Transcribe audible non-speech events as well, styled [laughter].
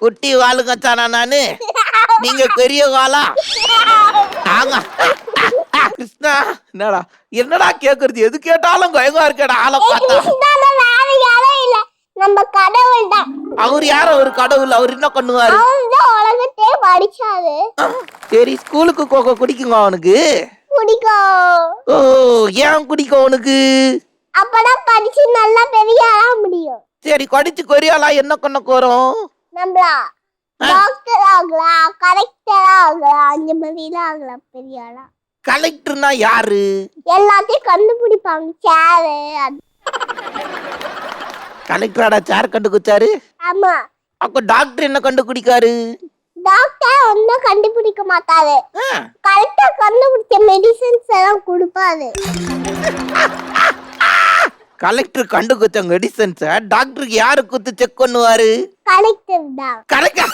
குட்டி வாளுங்கச்சானா நானு? நீங்க பெரிய வாளா? ஆமா கிருஷ்ணா என்னடா என்னடா கேக்குறது? எது கேட்டாலும் பயங்கா இருக்கடா ஆளை பார்த்தா. நம்ம கடவுள் தான் அவர் யார்? அவர் கடவுள். அவர் என்ன பண்ணுவாரு? தான் உலகத்தையே படிச்சாரு சரி ஸ்கூலுக்கு கோகோ குடிக்குங்க அவனுக்கு? பிடிக்கும் ஓ ஏன் குடிக்கும் அவனுக்கு? அப்பதான் படிச்சு நல்லா பெரிய ஆளா முடியும். சரி கடிச்சு கொரியாலா என்ன கொண்டு வரும் நம்மளா டாக்டர் ஆகலாம் கலெக்டர் ஆகலாம் அந்த மாதிரிலாம் ஆகலாம் பெரிய ஆளா கலெக்டர்னா யாரு? எல்லாத்தையும் கண்டுபிடிப்பாங்க சேரு அது. கலெக்டராடா சேர் கண்டுக்குச்சாரு ஆமா. அப்ப டாக்டர் என்ன கண்டுபிடிக்காரு? டாக்டர் ஒன்னும் கண்டுபிடிக்க மாட்டாரு. ஆ, கரெக்டா கண்டுபிடிச்ச மெடிசன்ஸ் எல்லாம் கொடுப்பாரு. [laughs] கலெக்டர் கண்டுக்குச்ச மெடிசன்ஸ டாக்டருக்கு யாரு குத்து செக் பண்ணுவாரு? கலெக்டர் தான். கரெக்டா